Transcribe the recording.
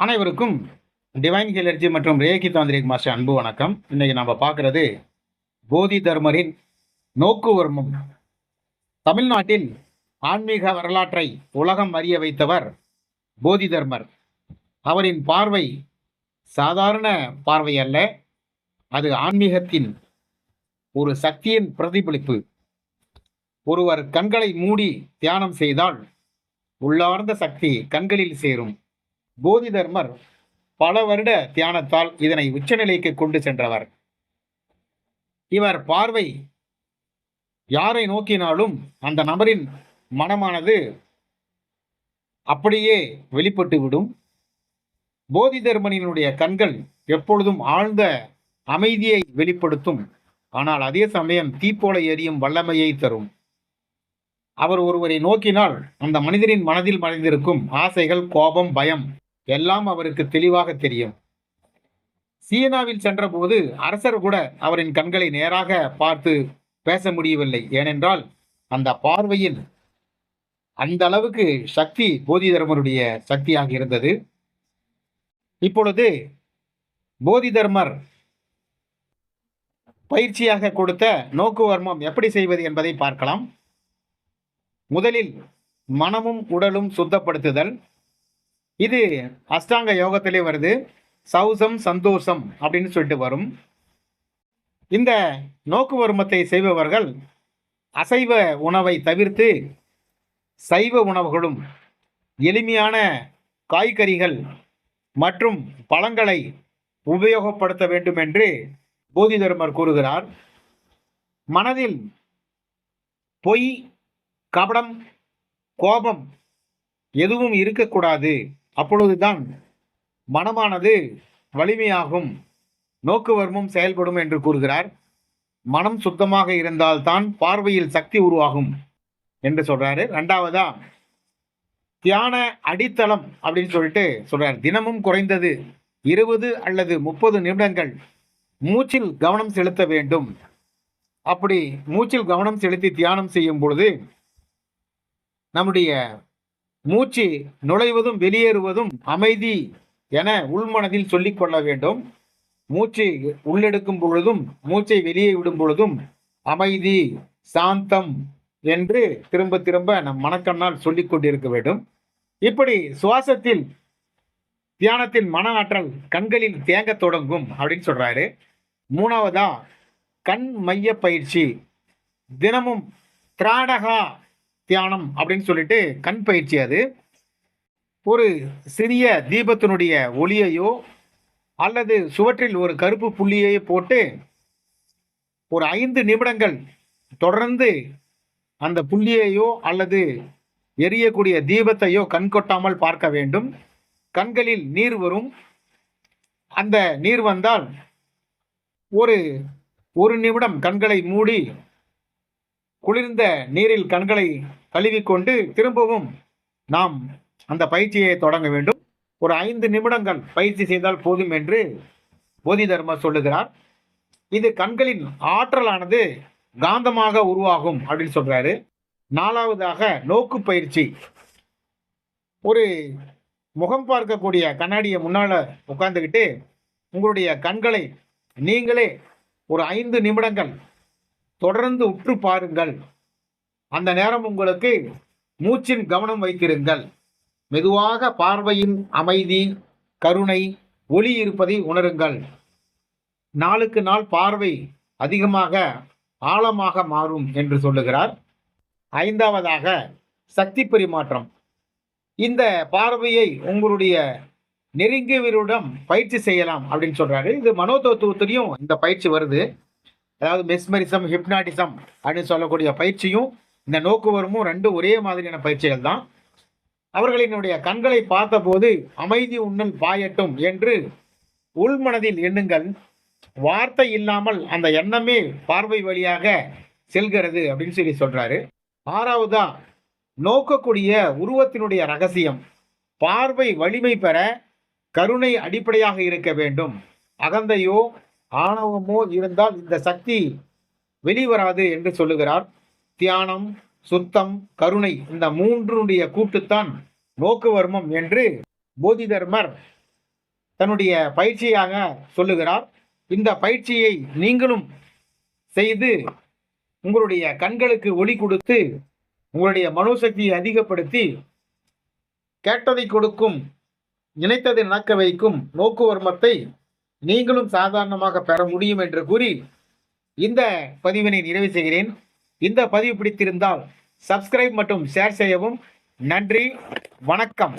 அனைவருக்கும் டிவைன் ஹெலர்ஜி மற்றும் Reiki tantric master அன்பு வணக்கம். இன்னைக்கு நம்ம பார்க்கறது போதி தர்மரின் நோக்குவர்மம் தமிழ்நாட்டில் ஆன்மீக வரலாற்றை உலகம் அறிய வைத்தவர் போதி தர்மர். அவரின் பார்வை சாதாரண பார்வை அல்ல அது ஆன்மீகத்தின் ஒரு சக்தியின் பிரதிபலிப்பு. ஒருவர் கண்களை மூடி தியானம் செய்தால் உள்ளார்ந்த சக்தி கண்களில் சேரும். போதி தர்மர் பல வருட தியானத்தால் இதனை உச்சநிலைக்கு கொண்டு சென்றவர். இவர் பார்வை யாரை நோக்கினாலும் அந்த நபரின் மனமானது அப்படியே வெளிப்பட்டு விடும். போதி தர்மனினுடைய கண்கள் எப்பொழுதும் ஆழ்ந்த அமைதியை வெளிப்படுத்தும். ஆனால் அதே சமயம் தீப்போல எரியும் வல்லமையை தரும். அவர் ஒருவரை நோக்கினால் அந்த மனிதரின் மனதில் மறைந்திருக்கும் ஆசைகள் கோபம் பயம் எல்லாம் அவருக்கு தெளிவாக தெரியும். சீனாவில் சென்றபோது அரசர் கூட அவரின் கண்களை நேராக பார்த்து பேச முடியவில்லை. ஏனென்றால் அந்த பார்வையில் அந்த அளவுக்கு சக்தி போதி தர்மருடைய சக்தியாக இருந்தது. இப்பொழுது போதி தர்மர் பயிற்சியாக கொடுத்த நோக்குவர்மம் எப்படி செய்வது என்பதை பார்க்கலாம். முதலில் மனமும் உடலும் சுத்தப்படுத்துதல். இது அஷ்டாங்க யோகத்திலே வருது. சௌசம் சந்தோஷம் அப்படின்னு சொல்லிட்டு வரும். இந்த நோக்குவர்மத்தை செய்பவர்கள் அசைவ உணவை தவிர்த்து சைவ உணவுகளும் எளிமையான காய்கறிகள் மற்றும் பழங்களை உபயோகப்படுத்த வேண்டும் என்று போதி தர்மர் கூறுகிறார். மனதில் பொய் கபடம் கோபம் எதுவும் இருக்கக்கூடாது. அப்பொழுதுதான் மனமானது வலிமையாகும் நோக்குவர்மம் செயல்படும் என்று கூறுகிறார். மனம் சுத்தமாக இருந்தால்தான் பார்வையில் சக்தி உருவாகும் என்று சொல்றாரு. ரெண்டாவதா தியான அடித்தளம் அப்படின்னு சொல்லிட்டு சொல்றார். தினமும் குறைந்தது இருபது அல்லது முப்பது நிமிடங்கள் மூச்சில் கவனம் செலுத்த வேண்டும். அப்படி மூச்சில் கவனம் செலுத்தி தியானம் செய்யும் பொழுது நம்முடைய மூச்சு நுழைவதும் வெளியேறுவதும் அமைதி என உள்மனதில் சொல்லிக்கொள்ள வேண்டும். மூச்சு உள்ளெடுக்கும் பொழுதும் மூச்சை வெளியே விடும் பொழுதும் அமைதி சாந்தம் என்று திரும்ப திரும்ப நம் மனக்கண்ணால் சொல்லிக் கொண்டிருக்க வேண்டும். இப்படி சுவாசத்தில் தியானத்தின் மன ஆற்றல் கண்களில் தேங்க தொடங்கும் அப்படின்னு சொல்றாரு. மூணாவதா கண் மைய பயிற்சி. தினமும் திராடகா தியானம் அப்படின்னு சொல்லிட்டு கண் பயிற்சி அது. ஒரு சிறிய தீபத்தினுடைய ஒளியையோ அல்லது சுவற்றில் ஒரு கருப்பு புள்ளியையோ போட்டு ஒரு ஐந்து நிமிடங்கள் தொடர்ந்து அந்த புள்ளியையோ அல்லது எரியக்கூடிய தீபத்தையோ கண் கொட்டாமல் பார்க்க வேண்டும். கண்களில் நீர் வரும். அந்த நீர் வந்தால் ஒரு ஒரு நிமிடம் கண்களை மூடி குளிர்ந்த நீரில் கண்களை கழுவிக்கொண்டு திரும்பவும் நாம் அந்த பயிற்சியை தொடங்க வேண்டும். ஒரு ஐந்து நிமிடங்கள் பயிற்சி செய்தால் போதும் என்று போதி தர்மர் சொல்லுகிறார். இது கண்களின் ஆற்றலானது காந்தமாக உருவாகும் அப்படின்னு சொல்றாரு. நாலாவதாக நோக்கு பயிற்சி. ஒரு முகம் பார்க்கக்கூடிய கண்ணாடியை முன்னால் உட்கார்ந்துக்கிட்டு உங்களுடைய கண்களை நீங்களே ஒரு ஐந்து நிமிடங்கள் தொடர்ந்து உற்று பாருங்கள். அந்த நேரம் உங்களுக்கு மூச்சின் கவனம் வைத்திருங்கள். மெதுவாக பார்வையின் அமைதி கருணை ஒளி இருப்பதை உணருங்கள். நாளுக்கு நாள் பார்வை அதிகமாக ஆழமாக மாறும் என்று சொல்லுகிறார். ஐந்தாவதாக சக்தி பரிமாற்றம். இந்த பார்வையை உங்களுடைய நெருங்கியவரிடம் பயிற்சி செய்யலாம் அப்படின்னு சொல்றாரு. இது மனோதத்துவத்திலையும் இந்த பயிற்சி வருது. அதாவது மெஸ்மரிசம் ஹிப்னாட்டிசம் அப்படின்னு சொல்லக்கூடிய பயிற்சியும் இந்த நோக்குவரமும் ரெண்டும் ஒரே மாதிரியான பயிற்சிகள் தான். அவர்களினுடைய கண்களை பார்த்தபோது அமைதி உண்ணல் பாயட்டும் என்று உள்மனதில் எண்ணுங்கள். வார்த்தை இல்லாமல் அந்த எண்ணமே பார்வை வழியாக செல்கிறது அப்படின்னு சொல்லி சொல்றாரு. ஆறாவதா நோக்கக்கூடிய உருவத்தினுடைய ரகசியம். பார்வை வலிமை பெற கருணை அடிப்படையாக இருக்க வேண்டும். அகந்தையோ ஆணவமோ இருந்தால் இந்த சக்தி வெளிவராது என்று சொல்லுகிறார். தியானம் சுத்தம் கருணை இந்த மூன்றுடைய கூட்டுத்தான் நோக்குவர்மம் என்று போதிதர்மர் தன்னுடைய பயிற்சியாக சொல்லுகிறார். இந்த பயிற்சியை நீங்களும் செய்து உங்களுடைய கண்களுக்கு ஒளி கொடுத்து உங்களுடைய மனோசக்தியை அதிகப்படுத்தி கேட்டதை கொடுக்கும் நினைத்ததை நடக்க வைக்கும் நோக்குவர்மத்தை நீங்களும் சாதாரணமாக பெற முடியும் என்று கூறி இந்த பதிவினை நிறைவு செய்கிறேன். இந்த பதிவு பிடித்திருந்தால் சப்ஸ்கிரைப் மற்றும் ஷேர் செய்யவும். நன்றி. வணக்கம்.